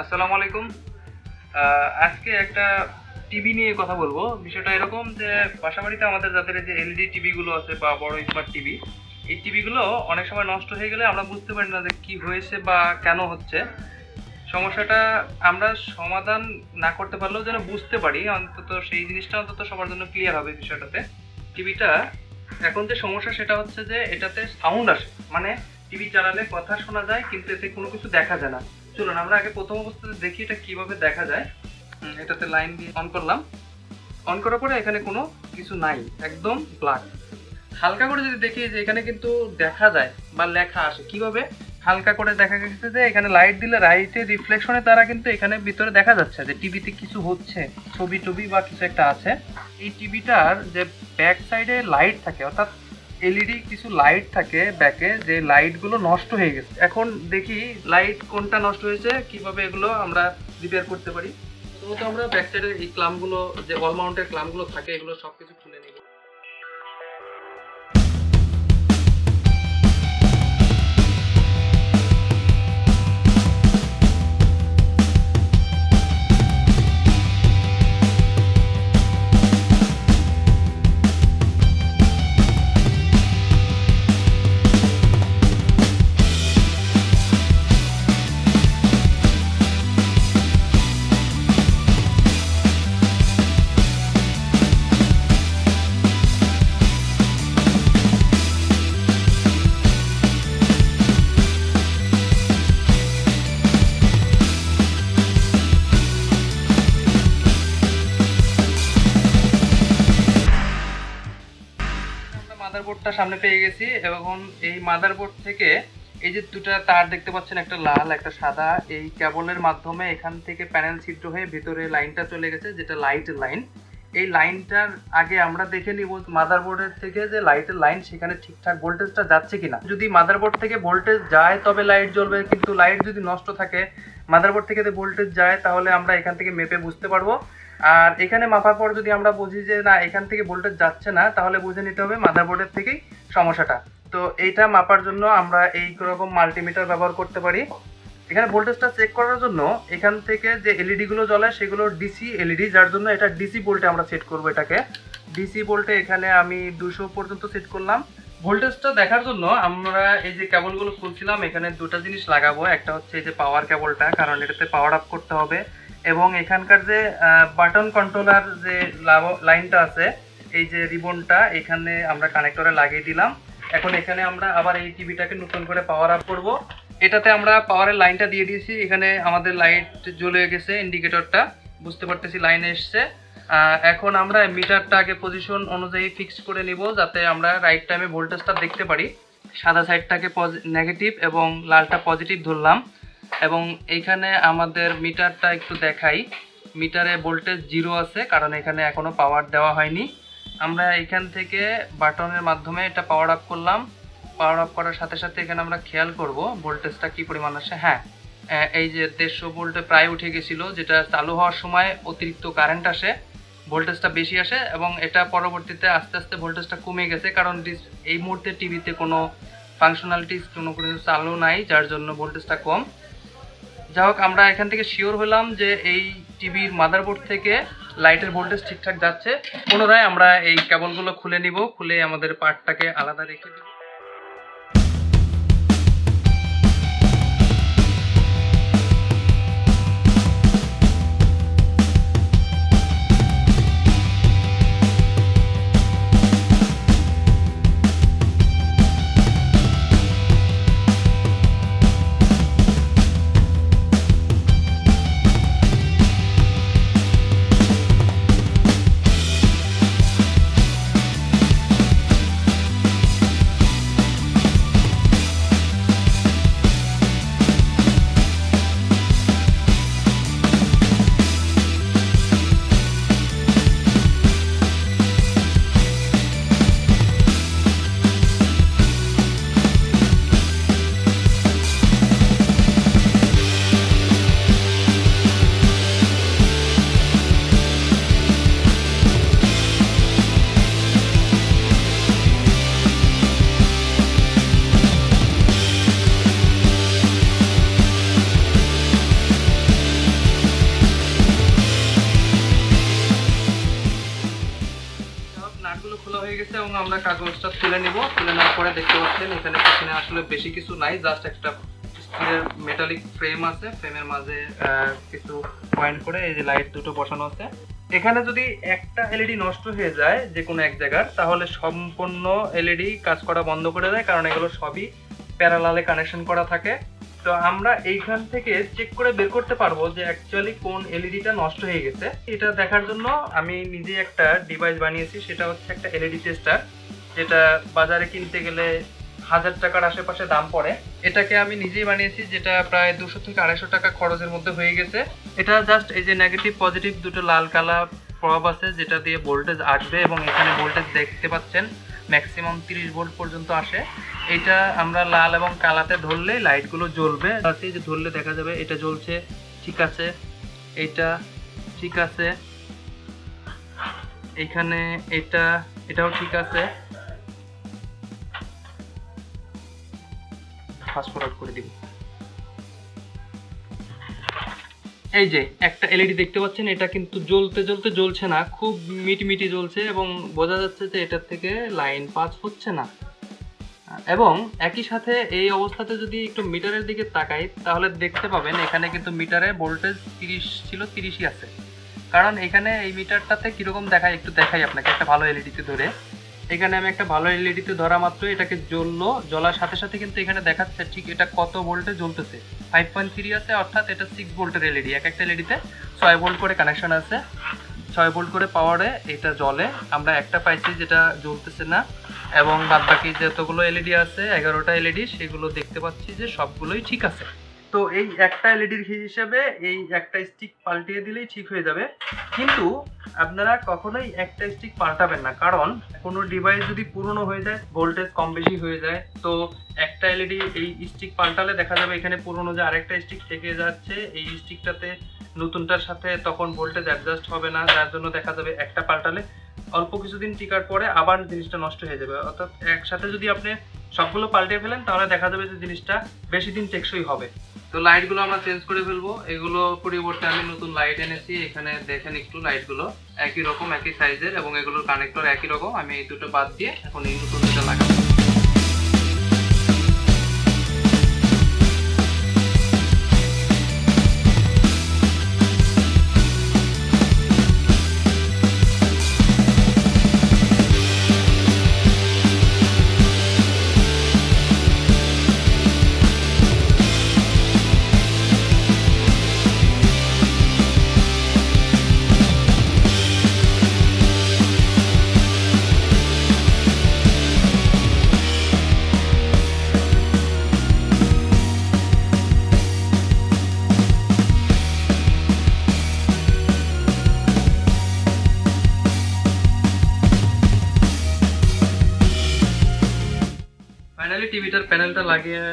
আসসালামু আলাইকুম। আজকে একটা টিভি নিয়ে কথা বলব। বিষয়টা এরকম যে বাসাবাড়িতে আমাদের যাদের যে এলইডি টিভিগুলো আছে বা বড় স্মার্ট টিভি, এই টিভিগুলো অনেক সময় নষ্ট হয়ে গেলে আমরা বুঝতে পারি না যে কি হয়েছে বা কেন হচ্ছে। সমস্যাটা আমরা সমাধান না করতে পারলেও যেন বুঝতে পারি, অন্তত সেই জিনিসটা অন্তত সবার জন্য ক্লিয়ার হবে বিষয়টাতে। টিভিটা এখন যে সমস্যা সেটা হচ্ছে যে এটাতে সাউন্ড আসে। মানে টিভি চালালে কথা শোনা যায়, কিন্তু এতে কোনো কিছু দেখা যায় না। চলুন, আমরা আগে প্রথম অবস্থাতে দেখি এটা কীভাবে দেখা যায়। এটাতে লাইন দিয়ে অন করলাম। অন করার পরে এখানে কোনো কিছু নাই, একদম ব্ল্যাক হালকা করে যদি দেখি যে এখানে কিন্তু দেখা যায় বা লেখা আসে, কীভাবে? হালকা করে দেখা গেছে যে এখানে লাইট দিলে লাইটের রিফ্লেকশনে তারা কিন্তু এখানে ভিতরে দেখা যাচ্ছে যে টিভিতে কিছু হচ্ছে ছবি টবি বা কিছু একটা আছে। এই টিভিটার যে ব্যাক সাইডে লাইট থাকে, অর্থাৎ এলইডি কিছু লাইট থাকে ব্যাকে যে লাইটগুলো নষ্ট হয়ে গেছে। এখন দেখি লাইট কোনটা নষ্ট হয়েছে, কীভাবে এগুলো আমরা রিপেয়ার করতে পারি। প্রথমত আমরা ব্যাক সাইডের এই ক্লামগুলো, যে অল মাউন্টের ক্লামগুলো থাকে, এগুলো সব কিছু খুলে নিব মাদারবোর্ডটা সামনে পেয়ে গেছি এবং এই মাদারবোর্ড থেকে এই যে দুটা তার দেখতে পাচ্ছেন, একটা লাল, একটা সাদা, এই কেবলের মাধ্যমে এখান থেকে প্যানেল ছিদ্র হয়ে ভিতরে লাইনটা চলে গেছে, যেটা লাইটের লাইন এই লাইনটার আগে আমরা দেখে নিব মাদারবোর্ডের থেকে যে লাইটের লাইন সেখানে ঠিকঠাক ভোল্টেজটা যাচ্ছে কিনা। যদি মাদারবোর্ড থেকে ভোল্টেজ যায়, তবে লাইট জ্বলবে, কিন্তু লাইট যদি নষ্ট থাকে মাদারবোর্ড থেকে যদি ভোল্টেজ যায়, তাহলে আমরা এখান থেকে মেপে বুঝতে পারব। আর এখানে মাপার পর যদি আমরা বুঝি যে না, এখান থেকে ভোল্টেজ যাচ্ছে না, তাহলে বুঝে নিতে হবে মাদারবোর্ডের থেকেই সমস্যাটা। তো এইটা মাপার জন্য আমরা এই রকম মাল্টিমিটার ব্যবহার করতে পারি। এখানে ভোল্টেজটা চেক করার জন্য এখান থেকে যে এলইডি গুলো জ্বলে, সেগুলো ডিসি এলইডি যার জন্য এটা ডিসি ভোল্টে আমরা সেট করব এটাকে। ডিসি ভোল্টে এখানে আমি দুশো পর্যন্ত সেট করলাম। ভোল্টেজটা দেখার জন্য আমরা এই যে কেবলগুলো খুলছিলাম, এখানে দুটো জিনিস লাগাবো। একটা হচ্ছে এই যে পাওয়ার কেবলটা কারণ এটাতে পাওয়ার আপ করতে হবে। এবং এখানকার যে বাটন কন্ট্রোলার যে লাইনটা আছে, এই যে রিবনটা এখানে আমরা কানেক্টরে লাগিয়ে দিলাম। এখন এখানে আমরা আবার এই টিভিটাকে নতুন করে পাওয়ার আপ করব। এটাতে আমরা পাওয়ারের লাইনটা দিয়ে দিয়েছি। এখানে আমাদের লাইট জ্বলে গেছে ইন্ডিকেটরটা বুঝতে পারতেছি লাইন এসছে। এখন আমরা মিটারটা আগে পজিশন অনুযায়ী ফিক্স করে নিব, যাতে আমরা রাইট টাইমে ভোল্টেজটা দেখতে পারি। সাদা সাইডটাকে নেগেটিভ এবং লালটা পজিটিভ ধরলাম। এবং এইখানে আমাদের মিটারটা একটু দেখাই। মিটারে ভোল্টেজ জিরো আছে, কারণ এখানে এখনও পাওয়ার দেওয়া হয়নি। আমরা এখান থেকে বাটনের মাধ্যমে এটা পাওয়ার আপ করলাম। পাওয়ার আপ করার সাথে সাথে এখানে আমরা খেয়াল করব ভোল্টেজটা কি পরিমাণ আসে। হ্যাঁ এই যে দেড়শো ভোল্টে প্রায় উঠে গেছিল, যেটা চালু হওয়ার সময় অতিরিক্ত কারেন্ট আসে, ভোল্টেজটা বেশি আসে এবং এটা পরবর্তীতে আস্তে আস্তে ভোল্টেজটা কমে গেছে, কারণ এই মুহূর্তে টিভিতে কোনো ফাংশনালিটিস কোনো কিছু চালু নাই, যার জন্য ভোল্টেজটা কম। যাই হোক, আমরা এখান থেকে শিওর হলাম যে এই টিভির মাদারবোর্ড থেকে লাইটের ভোল্টেজ ঠিকঠাক যাচ্ছে। পুনরায় আমরা এই কেবলগুলো খুলে নিব, খুলে আমাদের পার্টটাকে আলাদা রেখে দেব। আমরা কাগজটা তুলে নিব। তুলে নেওয়ার পরে দেখতে পাচ্ছেন, এখানে পিছনে আসলে বেশি কিছু নাই জাস্ট একটা স্টিলের মেটালিক ফ্রেম আছে। ফ্রেমের মাঝে কিছু পয়েন্ট করে, এই যে লাইট দুটো বসানো আছে। এখানে যদি একটা এলইডি নষ্ট হয়ে যায় যে কোনো এক জায়গার, তাহলে সম্পূর্ণ এলইডি কাজ করা বন্ধ করে দেয়, কারণ এগুলো সবই প্যারালালে কানেকশন করা থাকে। তো আমরা এইখান থেকে চেক করে বের করতে পারব যে অ্যাকচুয়ালি কোন এলইডিটা নষ্ট হয়ে গেছে। এটা দেখার জন্য আমি নিজে একটা ডিভাইস বানিয়েছি, সেটা হচ্ছে একটা এলইডি টেস্টার যেটা বাজারে কিনতে গেলে হাজার টাকার আশেপাশে দাম পড়ে। এটাকে আমি নিজেই বানিয়েছি, যেটা প্রায় দুশো থেকে আড়াইশো টাকা খরচের মধ্যে হয়ে গেছে। এটা জাস্ট এই যে নেগেটিভ পজিটিভ দুটো লাল কালা প্রভাব আছে, যেটা দিয়ে ভোল্টেজ আসবে এবং এখানে ভোল্টেজ দেখতে পাচ্ছেন। ম্যাক্সিমাম তিরিশ ভোল্ট পর্যন্ত আসে। এটা আমরা লাল এবং কালাতে ধরলে লাইটগুলো জ্বলবে। আছে যে ধরলে দেখা যাবে, এটা জ্বলছে, ঠিক আছে। এটা ঠিক আছে। এখানে এটা, এটাও ঠিক আছে। ফাস্ট ফরওয়ার্ড করে দিব। এই যে, একটা এলইডি দেখতে পাচ্ছেন, এটা কিন্তু জ্বলতে জ্বলতে জ্বলছে না, খুব মিটমিটি জ্বলছে এবং বোঝা যাচ্ছে যে এটার থেকে লাইন পাস হচ্ছে না। এবং একই সাথে এই অবস্থাতে যদি একটু মিটারের দিকে তাকাই, তাহলে দেখতে পাবেন এখানে কিন্তু মিটারে ভোল্টেজ তিরিশ ছিল, তিরিশই আছে। কারণ এখানে এই মিটারটাতে কীরকম দেখায়, একটু দেখাই আপনাকে, একটা ভালো এলইডিতে ধরে। এখানে আমি একটা ভালো এলইডিতে ধরা মাত্র এটাকে জ্বললো। জ্বলার সাথে সাথে কিন্তু এখানে দেখাচ্ছে ঠিক এটা কত ভোল্টে জ্বলতেছে। ফাইভ পয়েন্ট থ্রি আছে, অর্থাৎ এটা সিক্স ভোল্টের এলইডি এক একটা এলইডিতে ছয় ভোল্ট করে কানেকশন আছে। ছয় ভোল্ট করে পাওয়ারে এটা জ্বলে। আমরা একটা পাইছি যেটা জ্বলতেছে না। এবং বাদ বাকি যতগুলো এলইডি আছে, এগারোটা এলইডি সেগুলো দেখতে পাচ্ছি যে সবগুলোই ঠিক আছে। তো এই একটা এলইডির হিসেবে এই একটা স্টিক পাল্টিয়ে দিলেই ঠিক হয়ে যাবে। কিন্তু আপনারা কখনোই একটা স্টিক পাল্টাবেন না, কারণ কোনো ডিভাইস যদি পুরনো হয়ে যায় ভোল্টেজ কম বেশি হয়ে যায়, তো একটা এলইডি এই স্টিক পাল্টালে দেখা যাবে এখানে পুরনো যে আরেকটা স্টিক থেকে যাচ্ছে, এই স্টিকটাতে নতুনটার সাথে তখন ভোল্টেজ অ্যাডজাস্ট হবে না, যার জন্য দেখা যাবে একটা পাল্টালে অল্প কিছুদিন টিকার পরে আবার জিনিসটা নষ্ট হয়ে যাবে। অর্থাৎ একসাথে যদি আপনি সবগুলো পাল্টে ফেলেন, তাহলে দেখা যাবে যে জিনিসটা বেশি দিন টেকসই হবে। তো লাইটগুলো আমরা চেঞ্জ করে ফেলব। এগুলো পরিবর্তে আমি নতুন লাইট এনেছি। এখানে দেখেন একটু লাইটগুলো একই রকম, একই সাইজের এবং এগুলোর কানেক্টর একই রকম। আমি এই দুটো বাদ দিয়ে এখন এই নতুন দুটো লাগাবো। টিভিটার প্যানেলটা লাগিয়ে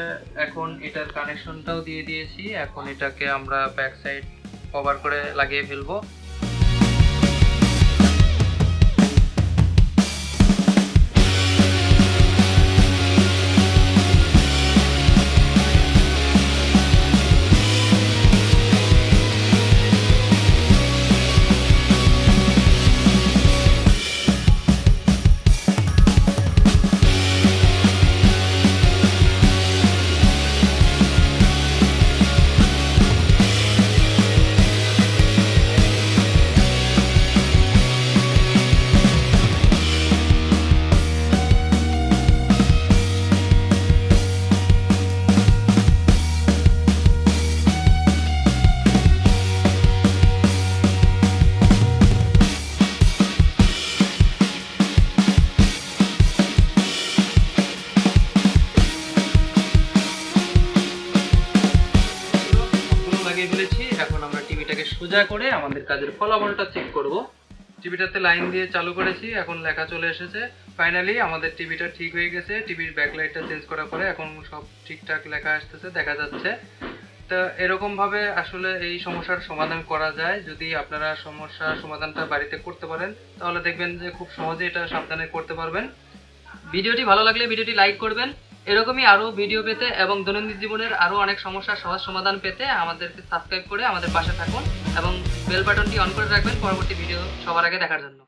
এখন এটার কানেকশনটাও দিয়ে দিয়েছি। এখন এটাকে আমরা ব্যাক সাইড কভার করে লাগিয়ে ফেলব। লাগিয়ে ফেলেছি। এখন আমরা টিভিটাকে সোজা করে আমাদের কাজের ফলাফলটা চেক করব। টিভিটাতে লাইন দিয়ে চালু করেছি, এখন লেখা চলে এসেছে। ফাইনালি আমাদের টিভিটা ঠিক হয়ে গেছে, টিভির ব্যাকলাইটটা চেঞ্জ করার পরে এখন সব ঠিকঠাক লেখা আসতেছে, দেখা যাচ্ছে। তো এরকম ভাবে আসলে এই সমস্যার সমাধান করা যায়। যদি আপনারা সমস্যার সমাধানটা বাড়িতে করতে পারেন, তাহলে দেখবেন যে খুব সহজে এটা সাবধানে করতে পারবেন। ভিডিওটি ভালো লাগলে ভিডিওটি লাইক করবেন। এরকমই আরও ভিডিও পেতে এবং দৈনন্দিন জীবনের আরও অনেক সমস্যার সহজ সমাধান পেতে আমাদেরকে সাবস্ক্রাইব করে আমাদের পাশে থাকুন এবং বেল বাটনটি অন করে রাখবেন। পরবর্তী ভিডিও সবার আগে দেখার জন্য।